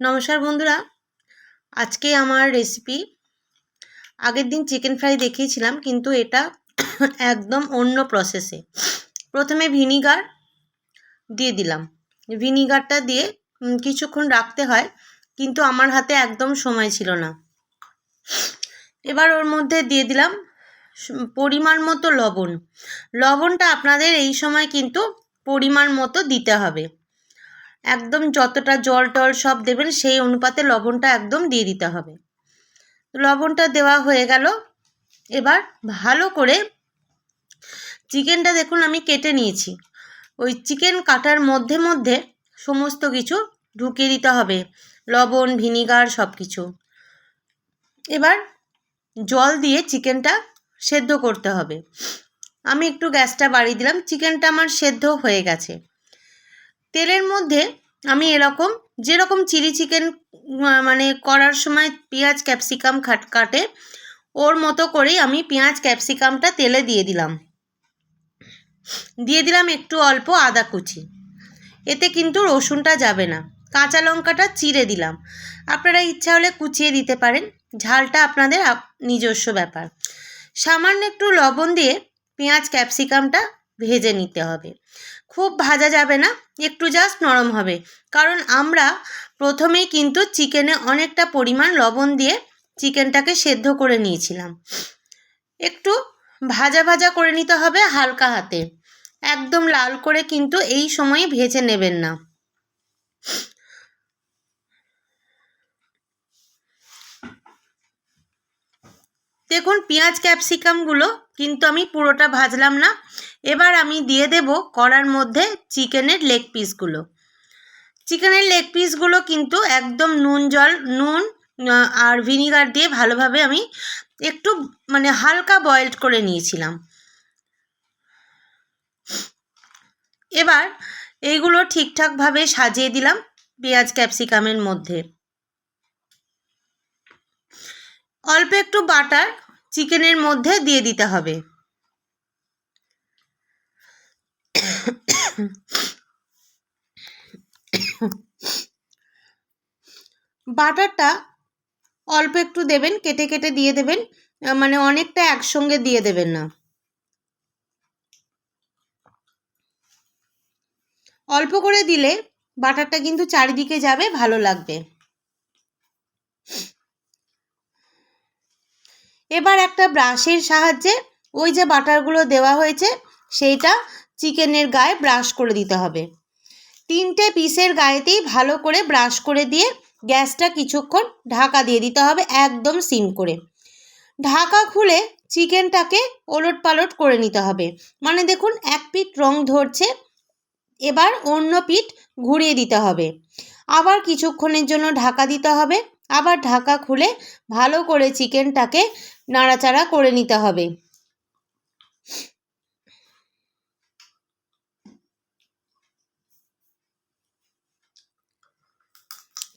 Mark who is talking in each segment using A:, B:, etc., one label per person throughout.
A: নমস্কার বন্ধুরা। আজকে আমার রেসিপি আগের দিন চিকেন ফ্রাই দেখিয়েছিলাম, কিন্তু এটা একদম অন্য প্রসেসে প্রথমে ভিনিগার দিয়ে দিলাম। ভিনিগারটা দিয়ে কিছুক্ষণ রাখতে হয়, কিন্তু আমার হাতে একদম সময় ছিল না। এবার ওর মধ্যে দিয়ে দিলাম পরিমাণ মতো লবণ। লবণটা আপনাদের এই সময় কিন্তু পরিমাণ মতো দিতে হবে। একদম যতটা জল টল সব দেবেন, সেই অনুপাতে লবণটা একদম দিয়ে দিতে হবে। লবণটা দেওয়া হয়ে গেল। এবার ভালো করে চিকেনটা দেখুন আমি কেটে নিয়েছি। ওই চিকেন কাটার মধ্যে মধ্যে সমস্ত কিছু ঢুকিয়ে দিতে হবে। লবণ, ভিনিগার, সব কিছু। এবার জল দিয়ে চিকেনটা সেদ্ধ করতে হবে। আমি একটু গ্যাসটা বাড়িয়ে দিলাম। চিকেনটা আমার সেদ্ধ হয়ে গেছে। তেলের মধ্যে আমি এরকম, যেরকম চিলি চিকেন মানে করার সময় পেঁয়াজ, ক্যাপসিকাম খাট, কাটে, ওর মতো করেই আমি পেঁয়াজ, ক্যাপসিকামটা তেলে দিয়ে দিলাম। দিয়ে দিলাম একটু অল্প আদা কুচি। এতে কিন্তু রসুনটা যাবে না। কাঁচা লঙ্কাটা চিড়ে দিলাম। আপনারা ইচ্ছা হলে কুচিয়ে দিতে পারেন। ঝালটা আপনাদের আপ- নিজস্ব ব্যাপার। সামান্য একটু লবণ দিয়ে পেঁয়াজ, ক্যাপসিকামটা ভেজে নিতে হবে। খুব ভাজা যাবে না, একটু জাস্ট নরম হবে। কারণ আমরা প্রথমেই কিন্তু চিকেনে অনেকটা পরিমাণ লবণ দিয়ে চিকেনটাকে সেদ্ধ করে নিয়েছিলাম। একটু ভাজা ভাজা করে নিতে হবে হালকা হাতে। একদম লাল করে কিন্তু এই সময় ভেজে নেবেন না। দেখুন, পেঁয়াজ ক্যাপসিকামগুলো কিন্তু আমি পুরোটা ভাজলাম না। এবার আমি দিয়ে দেব কড়ার মধ্যে চিকেনের লেগ পিসগুলো চিকেনের লেগ পিসগুলো কিন্তু একদম নুন জল, নুন আর ভিনিগার দিয়ে ভালোভাবে আমি একটু মানে হালকা বয়েলড করে নিয়েছিলাম। এবার এইগুলো ঠিকঠাকভাবে সাজিয়ে দিলাম পেঁয়াজ ক্যাপসিকামের মধ্যে। অল্প একটু বাটার চিকেনের মধ্যে দিয়ে দিতে হবে। বাটারটা অল্প একটু দেবেন, কেটে কেটে দিয়ে দেবেন মানে অনেকটা একসঙ্গে দিয়ে দেবেন না। অল্প করে দিলে বাটারটা কিন্তু চারিদিকে যাবে, ভালো লাগবে। এবার একটা ব্রাশের সাহায্যে ওই যে বাটারগুলো দেওয়া হয়েছে, সেইটা চিকেনের গায়ে ব্রাশ করে দিতে হবে। তিনটে পিসের গায়েতেই ভালো করে ব্রাশ করে দিয়ে গ্যাসটা কিছুক্ষণ ঢাকা দিয়ে দিতে হবে একদম সিম করে। ঢাকা খুলে চিকেনটাকে ওলট পালট করে নিতে হবে। মানে দেখুন, এক পিঠ রং ধরছে, এবার অন্য পিঠ ঘুরিয়ে দিতে হবে। আবার কিছুক্ষণের জন্য ঢাকা দিতে হবে। আবার ঢাকা খুলে ভালো করে চিকেনটাকে নাড়াচাড়া করে নিতে হবে।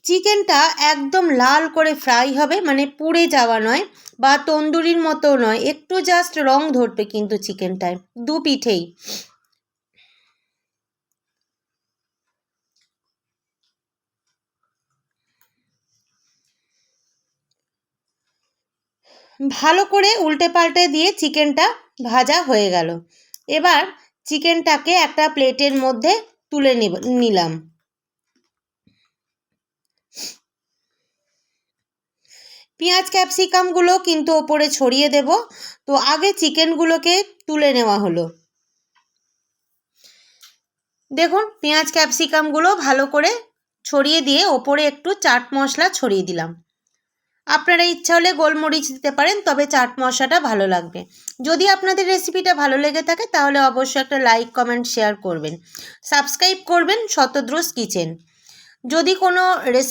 A: চিকেনটা একদম লাল করে ফ্রাই হবে মানে পুড়ে যাওয়া নয় বা তন্দুরির মতো নয়, একটু জাস্ট রং ধরবে কিন্তু চিকেনটায়, দু পিঠেই। ভালো করে উল্টে পাল্টে দিয়ে চিকেনটা ভাজা হয়ে গেল। এবার চিকেনটাকে একটা প্লেটের মধ্যে তুলে নিলাম। পেঁয়াজ ক্যাপসিকামগুলো কিন্তু ওপরে ছড়িয়ে দেব। তো আগে চিকেনগুলোকে তুলে নেওয়া হলো। দেখুন, পেঁয়াজ ক্যাপসিকামগুলো ভালো করে ছড়িয়ে দিয়ে ওপরে একটু চাট মশলা ছড়িয়ে দিলাম। আপনারা ইচ্ছা হলে গোলমরিচ দিতে পারেন, তবে চাট মশলাটা ভালো লাগবে। যদি আপনাদের রেসিপিটা ভালো লেগে থাকে, তাহলে অবশ্যই একটা লাইক, কমেন্ট, শেয়ার করবেন। সাবস্ক্রাইব করবেন শতদ্রুস কিচেন। যদি কোনো রেসিপি